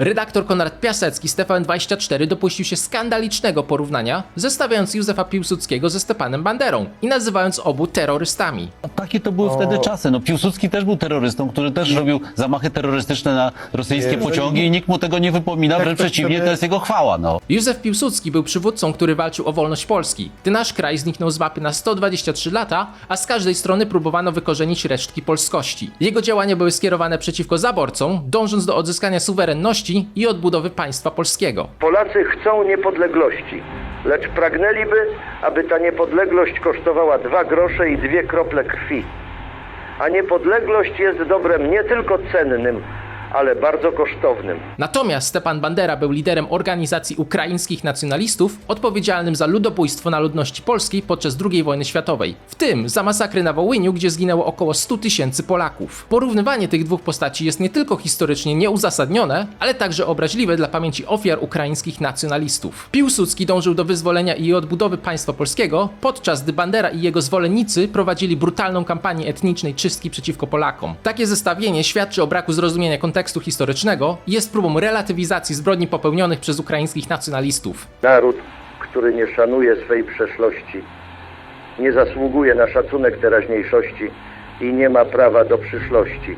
Redaktor Konrad Piasecki z TVN24 dopuścił się skandalicznego porównania, zestawiając Józefa Piłsudskiego ze Stepanem Banderą i nazywając obu terrorystami. No, Takie to były wtedy czasy. No, Piłsudski też był terrorystą, który też robił zamachy terrorystyczne na rosyjskie Jeżeli- pociągi i nikt mu tego nie wypomina, wręcz ktoś przeciwnie, sobie- to jest jego chwała. No. Józef Piłsudski był przywódcą, który walczył o wolność Polski. Gdy nasz kraj zniknął z mapy na 123 lata, a z każdej strony próbowano wykorzenić resztki polskości. Jego działania były skierowane przeciwko zaborcom, dążąc do odzyskania suwerenności i odbudowy państwa polskiego. Polacy chcą niepodległości, lecz pragnęliby, aby ta niepodległość kosztowała dwa grosze i dwie krople krwi. A niepodległość jest dobrem nie tylko cennym, ale bardzo kosztownym. Natomiast Stepan Bandera był liderem organizacji ukraińskich nacjonalistów odpowiedzialnym za ludobójstwo na ludności polskiej podczas II wojny światowej, w tym za masakry na Wołyniu, gdzie zginęło około 100 tysięcy Polaków. Porównywanie tych dwóch postaci jest nie tylko historycznie nieuzasadnione, ale także obraźliwe dla pamięci ofiar ukraińskich nacjonalistów. Piłsudski dążył do wyzwolenia i odbudowy państwa polskiego, podczas gdy Bandera i jego zwolennicy prowadzili brutalną kampanię etnicznej czystki przeciwko Polakom. Takie zestawienie świadczy o braku zrozumienia kontekstu historycznego i jest próbą relatywizacji zbrodni popełnionych przez ukraińskich nacjonalistów. Naród, który nie szanuje swej przeszłości, nie zasługuje na szacunek teraźniejszości i nie ma prawa do przyszłości.